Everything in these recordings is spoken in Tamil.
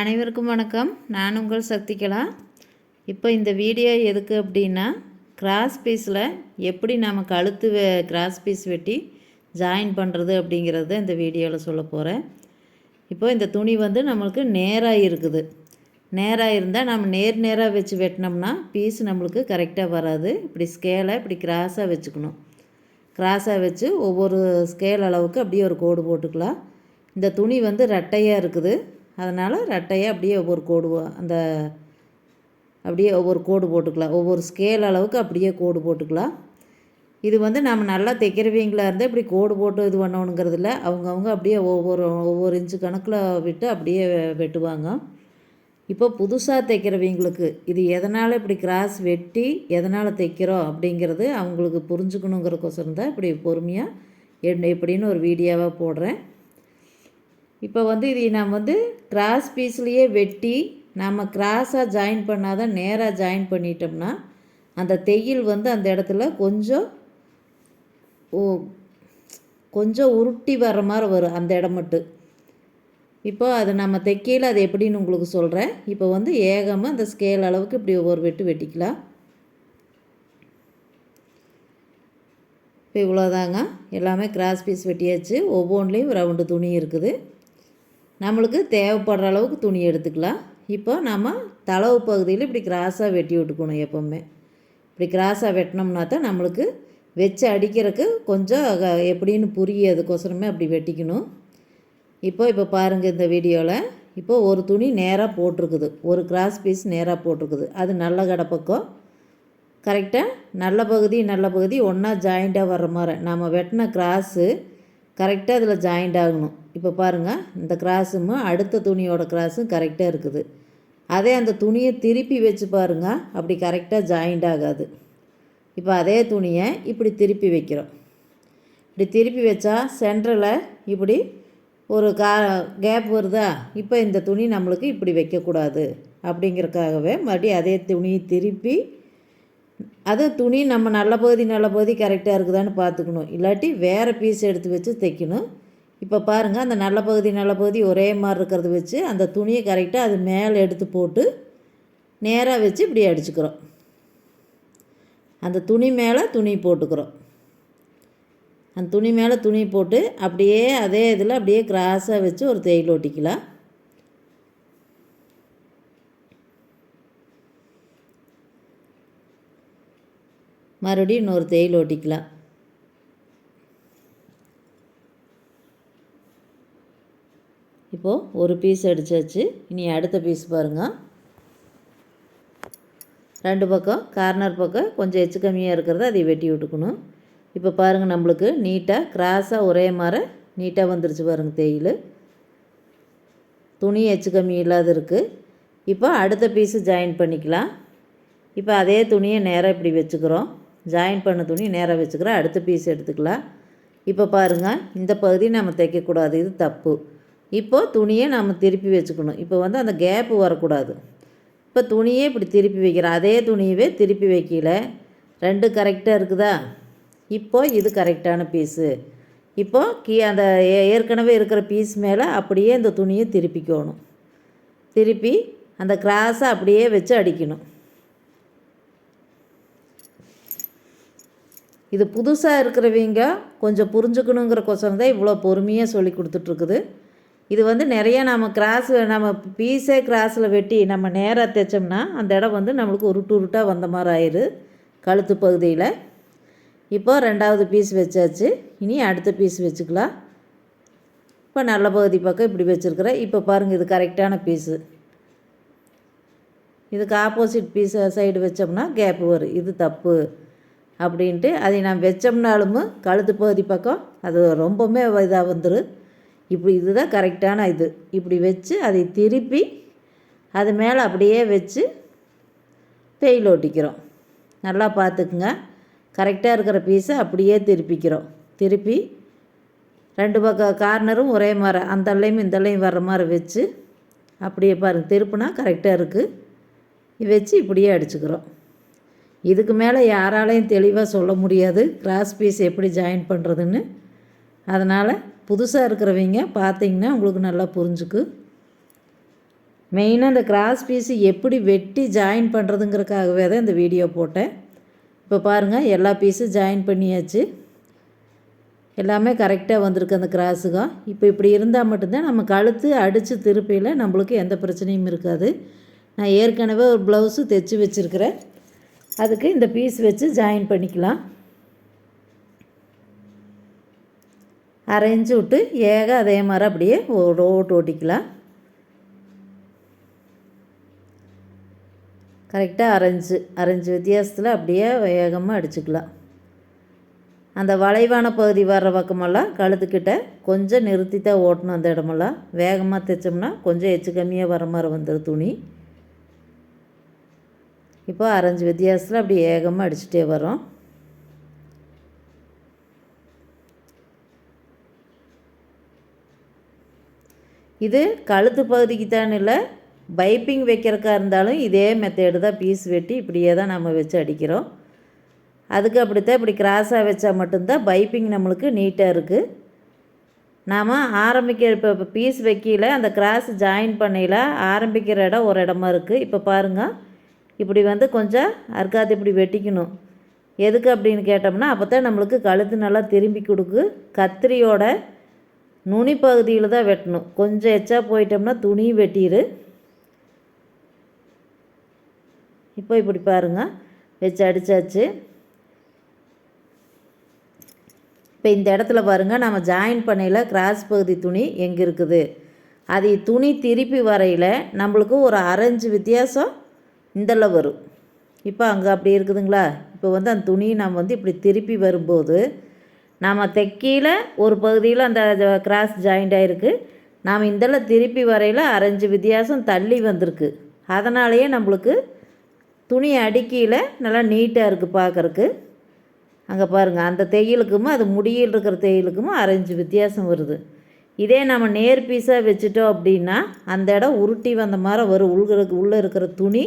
அனைவருக்கும் வணக்கம். நான் உங்கள் சக்திகலா. இப்போ இந்த வீடியோ எதுக்கு அப்படின்னா கிராஸ் பீஸில் எப்படி நாம் கழுத்து கிராஸ் பீஸ் வெட்டி ஜாயின் பண்ணுறது அப்படிங்கிறத இந்த வீடியோவில் சொல்ல போகிறேன் இப்போ இந்த துணி வந்து நம்மளுக்கு நேராக இருக்குது. நேராக இருந்தால் நம்ம நேர் நேராக வச்சு வெட்டினோம்னா பீஸ் நம்மளுக்கு கரெக்டாக வராது. இப்படி ஸ்கேலை இப்படி கிராஸாக வச்சுக்கணும். கிராஸாக வச்சு ஒவ்வொரு ஸ்கேல் அளவுக்கு அப்படியே ஒரு கோடு போட்டுக்கலாம். இந்த துணி வந்து ரெட்டையாக இருக்குது. அதனால் ரெட்டையாக அப்படியே ஒவ்வொரு கோடு அந்த அப்படியே ஒவ்வொரு கோடு போட்டுக்கலாம். ஒவ்வொரு ஸ்கேல் அளவுக்கு அப்படியே கோடு போட்டுக்கலாம். இது வந்து நம்ம நல்லா தைக்கிறவங்களா இருந்தால் இப்படி கோடு போட்டு இது பண்ணணுங்கிறது இல்லை. அவங்கவுங்க அப்படியே ஒவ்வொரு ஒவ்வொரு இன்ச்சு கணக்கில் விட்டு அப்படியே வெட்டுவாங்க. இப்போ புதுசாக தைக்கிறவங்களுக்கு இது எதனால் இப்படி கிராஸ் வெட்டி எதனால் தைக்கிறோம் அப்படிங்கிறது அவங்களுக்கு புரிஞ்சுக்கணுங்கிறக்கோசரம் தான் இப்படி பொறுமையாக என் எப்படின்னு ஒரு வீடியோவாக போடுறேன். இப்போ வந்து இதை நாம் வந்து கிராஸ் பீஸ்லேயே வெட்டி நம்ம கிராஸாக ஜாயின் பண்ணாதான் நேராக ஜாயின் பண்ணிட்டோம்னா அந்த தையல் வந்து அந்த இடத்துல கொஞ்சம் ஓ கொஞ்சம் உருட்டி வர்ற மாதிரி வரும் அந்த இடம் மட்டும். இப்போ அது நம்ம தைக்கையில் அது எப்படின்னு உங்களுக்கு சொல்கிறேன் இப்போ வந்து ஏகமாக அந்த ஸ்கேல் அளவுக்கு இப்படி ஒவ்வொரு வெட்டு வெட்டிக்கலாம். இப்போ இவ்வளோதாங்க எல்லாமே கிராஸ் பீஸ் வெட்டியாச்சு. ஒவ்வொன்றுலேயும் ரவுண்டு துணி இருக்குது. நம்மளுக்கு தேவைப்படுற அளவுக்கு துணி எடுத்துக்கலாம். இப்போ நம்ம தளவு பகுதியில் இப்படி கிராஸாக வெட்டி விட்டுக்கணும் எப்போவுமே. இப்படி கிராஸாக வெட்டினோம்னா தான் நம்மளுக்கு வச்சு அடிக்கிறதுக்கு கொஞ்சம் எப்படின்னு புரியதுக்கோசரமே அப்படி வெட்டிக்கணும். இப்போ இப்போ பாருங்கள் இந்த வீடியோவில் இப்போ ஒரு துணி நேராக போட்டிருக்குது. ஒரு கிராஸ் பீஸ் நேராக போட்டிருக்குது. அது நல்ல கடை பக்கம். கரெக்டாக நல்ல பகுதி நல்ல பகுதி ஒன்றா ஜாயிண்டாக வர்ற மாதிரி. நம்ம வெட்டின கிராஸு கரெக்டாக அதில் ஜாயிண்ட் ஆகணும். இப்போ பாருங்கள் இந்த கிராஸும் அடுத்த துணியோட கிராஸும் கரெக்டாக இருக்குது. அதே அந்த துணியை திருப்பி வச்சு பாருங்க அப்படி கரெக்டாக ஜாயிண்ட் ஆகாது. இப்போ அதே துணியை இப்படி திருப்பி வைக்கிறோம். இப்படி திருப்பி வச்சா சென்டரில் இப்படி ஒரு கா கேப் வருதா? இப்போ இந்த துணி நம்மளுக்கு இப்படி வைக்கக்கூடாது. அப்படிங்கிறதுக்காகவே மறுபடியும் அதே துணியை திருப்பி அது துணி நம்ம நல்ல பகுதி நல்ல பகுதி கரெக்டாக இருக்குதான்னு பார்த்துக்கணும். இல்லாட்டி வேறு பீஸ் எடுத்து வச்சு தைக்கணும். இப்போ பாருங்கள் அந்த நல்ல பகுதி நல்ல பகுதி ஒரே மாதிரி இருக்கிறத வச்சு அந்த துணியை கரெக்டாக அது மேலே எடுத்து போட்டு நேராக வச்சு இப்படி அடிச்சுக்கிறோம். அந்த துணி மேலே துணி போட்டுக்கிறோம். அந்த துணி மேலே துணி போட்டு அப்படியே அதே இதில் அப்படியே கிராஸாக வச்சு ஒரு தையல் ஒட்டிக்கலாம். மறுபடியும் இன்னொரு தையல் ஒட்டிக்கலாம். இப்போது ஒரு பீஸ் அடித்தாச்சு இனி அடுத்த பீஸ் பாருங்கள் ரெண்டு பக்கம் கார்னர் பக்கம் கொஞ்சம் எச்சு கம்மியாக இருக்கிறத அதை வெட்டி விட்டுக்கணும். இப்போ பாருங்கள் நம்மளுக்கு நீட்டாக கிராஸாக ஒரே மாதிரி நீட்டாக வந்துருச்சு பாருங்கள் தேயில். துணி எச்சு கம்மி இல்லாத இருக்குது இப்போ அடுத்த பீஸு ஜாயின் பண்ணிக்கலாம். இப்போ அதே துணியை நேராக இப்படி வச்சுக்கிறோம். ஜாயின் பண்ண துணி நேராக வச்சுக்கிறோம். அடுத்த பீஸ் எடுத்துக்கலாம். இப்போ பாருங்கள் இந்த பகுதி நம்ம தைக்கக்கூடாது. இது தப்பு. இப்போது துணியை நம்ம திருப்பி வச்சுக்கணும். இப்போ வந்து அந்த கேப்பு வரக்கூடாது. இப்போ துணியே இப்படி திருப்பி வைக்கிறோம் அதே துணியவே திருப்பி வைக்கல. ரெண்டு கரெக்டாக இருக்குதா? இப்போ இது கரெக்டான பீஸு இப்போ கீ அந்த ஏ- ஏற்கனவே இருக்கிற பீஸ் மேலே அப்படியே இந்த துணியை திருப்பிக்கணும். திருப்பி அந்த கிராஸை அப்படியே வச்சு அடிக்கணும். இது புதுசாக இருக்கிறவங்க கொஞ்சம் புரிஞ்சுக்கணுங்கிற கொசரம் தான் இவ்வளோ பொறுமையாக சொல்லி கொடுத்துட்ருக்குது இது வந்து நிறைய நம்ம கிராஸ் நம்ம பீஸே கிராஸில் வெட்டி நம்ம நேராக தைச்சோம்னா அந்த இடம் வந்து நம்மளுக்கு உருட்டு உருட்டாக வந்த மாதிரி ஆயிரு கழுத்து பகுதியில். இப்போ ரெண்டாவது பீஸ் வச்சாச்சு. இனி அடுத்த பீஸ் வச்சுக்கலாம். இப்போ நல்ல பகுதி பக்கம் இப்படி வச்சுருக்கிறேன். இப்போ பாருங்கள் இது கரெக்டான பீஸு. இதுக்கு ஆப்போசிட் பீஸ் சைடு வச்சோம்னா கேப் வரும் இது தப்பு அப்படின்ட்டு அதை நான் வச்சோம்னாலும் கழுத்து பகுதி பக்கம் அது ரொம்பவுமே இதாக வந்துடும் இப்படி இதுதான் கரெக்டான இது. இப்படி வச்சு அதை திருப்பி அது மேலே அப்படியே வச்சு தேயில் ஒட்டிக்கிறோம் நல்லா பார்த்துக்குங்க. கரெக்டாக இருக்கிற பீஸை அப்படியே திருப்பிக்கிறோம். திருப்பி ரெண்டு பக்கம் கார்னரும் ஒரே மாதிரி அந்த அள்ளையும் இந்த அள்ளையும் வர்ற மாதிரி வச்சு அப்படியே பாருங்கள் திருப்புனா கரெக்டாக இருக்குது வச்சு இப்படியே அடிச்சுக்கிறோம். இதுக்கு மேலே யாராலையும் தெளிவாக சொல்ல முடியாது. கிராஸ் பீஸ் எப்படி ஜாயின் பண்ணுறதுன்னு அதனால் புதுசாக இருக்கிறவங்க பார்த்தீங்கன்னா உங்களுக்கு நல்லா புரிஞ்சுக்கு. மெயினாக இந்த கிராஸ் பீஸு எப்படி வெட்டி ஜாயின் பண்ணுறதுங்கிறதுக்காகவே தான் இந்த வீடியோ போட்டேன். இப்போ பாருங்கள் எல்லா பீஸும் ஜாயின் பண்ணியாச்சு. எல்லாமே கரெக்டாக வந்திருக்கு அந்த கிராஸுக இப்போ இப்படி இருந்தால் மட்டும்தான் நம்ம கழுத்து அடித்து திருப்பியில் நம்மளுக்கு எந்த பிரச்சனையும் இருக்காது. நான் ஏற்கனவே ஒரு ப்ளவுஸு தைச்சி வச்சுருக்கிறேன். அதுக்கு இந்த பீஸ் வச்சு ஜாயின் பண்ணிக்கலாம். அரைஞ்சு விட்டு ஏக அதே மாதிரி அப்படியே ஓட்டு ஓட்டிக்கலாம். கரெக்டாக அரைஞ்சு அரைஞ்சு வித்தியாசத்தில் அப்படியே வேகமாக அடிச்சுக்கலாம். அந்த வளைவான பகுதி வர்ற பக்கமெல்லாம் கழுத்துக்கிட்ட கொஞ்சம் நிறுத்தி தான் ஓட்டணும் அந்த இடமெல்லாம். வேகமாக தைச்சோம்னா கொஞ்சம் எச்சு கம்மியாக வர மாதிரி வந்துடும் துணி. இப்போ அரைஞ்சு வித்தியாசத்தில் அப்படி ஏகமாக அடிச்சுட்டே வரோம் இது கழுத்து பகுதிக்கு தான் இல்லை. பைப்பிங் வைக்கிறக்கா இருந்தாலும் இதே மெத்தேடு தான் பீஸ் வெட்டி இப்படியே தான் நம்ம வச்சு அடிக்கிறோம். அதுக்கு அப்படித்தான் இப்படி கிராஸாக வச்சா மட்டும்தான் பைப்பிங் நம்மளுக்கு நீட்டாக இருக்குது நாம் ஆரம்பிக்கிற இப்போ இப்போ பீஸ் வைக்கல அந்த கிராஸ் ஜாயின் பண்ணையில் ஆரம்பிக்கிற இடம் ஒரு இடமா இருக்குது இப்போ பாருங்கள் இப்படி வந்து கொஞ்சம் அர்க்காத்து இப்படி வெட்டிக்கணும். எதுக்கு அப்படின்னு கேட்டோம்னா அப்போ தான் நம்மளுக்கு கழுத்து நல்லா திரும்பி கொடுக்கு. கத்திரியோட நுனி பகுதியில் தான் வெட்டணும். கொஞ்சம் எச்சா போயிட்டோம்னா துணியும் வெட்டிடு இப்போ இப்படி பாருங்கள் வச்சு அடித்தாச்சு இப்போ இந்த இடத்துல பாருங்கள் நம்ம ஜாயின் பண்ணையில் கிராஸ் பகுதி துணி எங்கே இருக்குது? அது துணி திருப்பி வரையில் நம்மளுக்கு ஒரு அரைஞ்சு வித்தியாசம் இந்தளவு வரும். இப்போ அங்கே அப்படி இருக்குதுங்களா? இப்போ வந்து அந்த துணியை நம்ம வந்து இப்படி திருப்பி வரும்போது நாம் தைக்கியில் ஒரு பகுதியில் அந்த கிராஸ் ஜாயிண்ட் ஆகிருக்கு நாம் இந்தளவு திருப்பி வரையில் அரைஞ்சு வித்தியாசம் தள்ளி வந்திருக்கு. அதனாலேயே நம்மளுக்கு துணி அடுக்கியில் நல்லா நீட்டாக இருக்குது பார்க்குறக்கு அங்கே பாருங்கள் அந்த தையலுக்கும் அது முடியில் இருக்கிற தையலுக்கும் அரைஞ்சு வித்தியாசம் வருது. இதே நம்ம நேர் பீஸாக வச்சுட்டோம் அப்படின்னா அந்த இடம் உருட்டி வந்த மாதிரி வரும். உள்கிறக்கு உள்ளே இருக்கிற துணி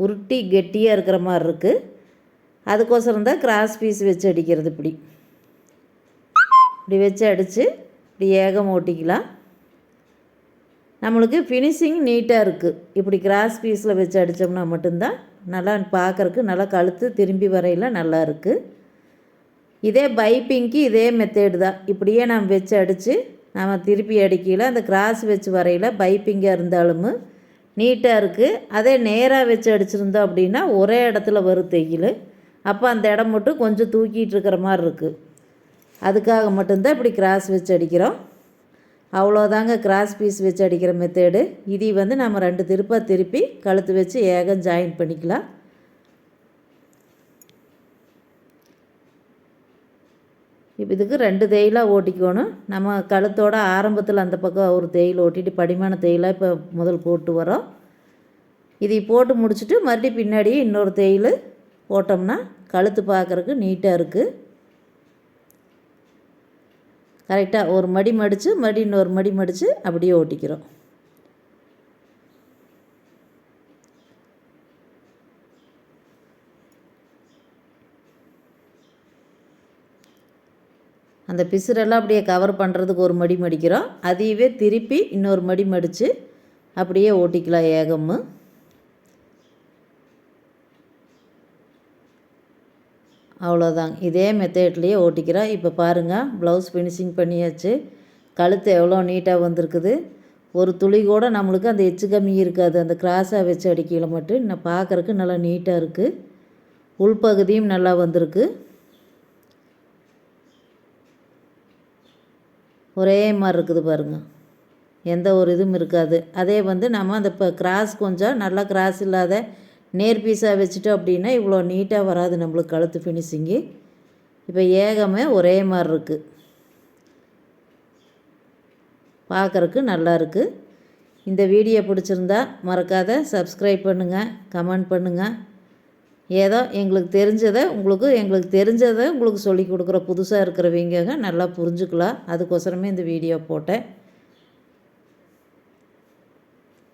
உருட்டி கெட்டியாக இருக்கிற மாதிரி இருக்குது அதுக்கோசரம் தான் கிராஸ் பீஸ் வச்சு அடிக்கிறது இப்படி. இப்படி வச்சு அடித்து இப்படி ஏகம் ஓட்டிக்கலாம். நம்மளுக்கு ஃபினிஷிங் நீட்டாக இருக்குது இப்படி கிராஸ் பீஸில் வச்சு அடித்தோம்னா மட்டும்தான் நல்லா பார்க்குறக்கு நல்லா கழுத்து திரும்பி வரையில் நல்லா இருக்குது இதே பைப்பிங்க்கு இதே மெத்தேடு தான். இப்படியே நம்ம வச்சு அடித்து நம்ம திருப்பி அடிக்கல அந்த கிராஸ் வச்சு வரையில் பைப்பிங்காக இருந்தாலும் நீட்டாக இருக்குது அதே நேராக வச்சு அடிச்சிருந்தோம் அப்படின்னா ஒரே இடத்துல வரும் தையல் அப்போ அந்த இடம் மட்டும் கொஞ்சம் தூக்கிட்டு இருக்கிற மாதிரி இருக்குது அதுக்காக மட்டும்தான் இப்படி கிராஸ் வச்சு அடிக்கிறோம். அவ்வளோதாங்க கிராஸ் பீஸ் வச்சு அடிக்கிற மெத்தேடு இது வந்து நம்ம ரெண்டு திருப்பாக திருப்பி கழுத்து வச்சு ஏகம் ஜாயின் பண்ணிக்கலாம். இப்போ இதுக்கு ரெண்டு தேயிலாக ஓட்டிக்கணும். நம்ம கழுத்தோட ஆரம்பத்தில் அந்த பக்கம் ஒரு தேயில் ஓட்டிட்டு படிமான தேயிலாக இப்போ முதல் போட்டு வரோம். இதை போட்டு முடிச்சுட்டு மறுபடியும் பின்னாடி இன்னொரு தேயில் போட்டோம்னா கழுத்து பார்க்குறக்கு நீட்டாக இருக்குது கரெக்டாக ஒரு மடி மடித்து மடி இன்னொரு மடி மடித்து அப்படியே ஓட்டிக்கிறோம். அந்த பிசுரெல்லாம் அப்படியே கவர் பண்ணுறதுக்கு ஒரு மடி மடிக்கிறோம். அதையவே திருப்பி இன்னொரு மடி மடித்து அப்படியே ஓட்டிக்கலாம் ஏகம்மு. அவ்வளோதாங்க இதே மெத்தேட்லேயே ஓட்டிக்கிறோம் இப்போ பாருங்கள் ப்ளவுஸ் ஃபினிஷிங் பண்ணியாச்சு. கழுத்து எவ்வளோ நீட்டாக வந்திருக்குது. ஒரு துளி கூட நம்மளுக்கு அந்த எச்சு கம்மி இருக்காது. அந்த கிராஸாக வச்சு அடிக்கையில் மட்டும் இன்னும் பார்க்குறக்கு நல்லா நீட்டாக இருக்குது உள்பகுதியும் நல்லா வந்திருக்கு. ஒரே மாதிரி இருக்குது பாருங்கள் எந்த ஒரு இதுவும் இருக்காது. அதே வந்து நம்ம அந்த இப்போ கிராஸ் கொஞ்சம் நல்லா கிராஸ் இல்லாத நேர் பீஸாக வச்சுட்டோம் அப்படின்னா இவ்வளோ நீட்டாக வராது நம்மளுக்கு கழுத்து ஃபினிஷிங்கு இப்போ ஏகமே ஒரே மாதிரி இருக்குது பார்க்குறக்கு நல்லா இருக்குது இந்த வீடியோ பிடிச்சிருந்தா மறக்காத சப்ஸ்கிரைப் பண்ணுங்கள் கமெண்ட் பண்ணுங்கள் ஏதோ எங்களுக்கு தெரிஞ்சதை உங்களுக்கு எங்களுக்கு தெரிஞ்சதை உங்களுக்கு சொல்லி கொடுக்குற புதுசாக இருக்கிறவங்க நல்லா புரிஞ்சுக்கலாம். அதுக்கோசரமே இந்த வீடியோ போட்டேன்.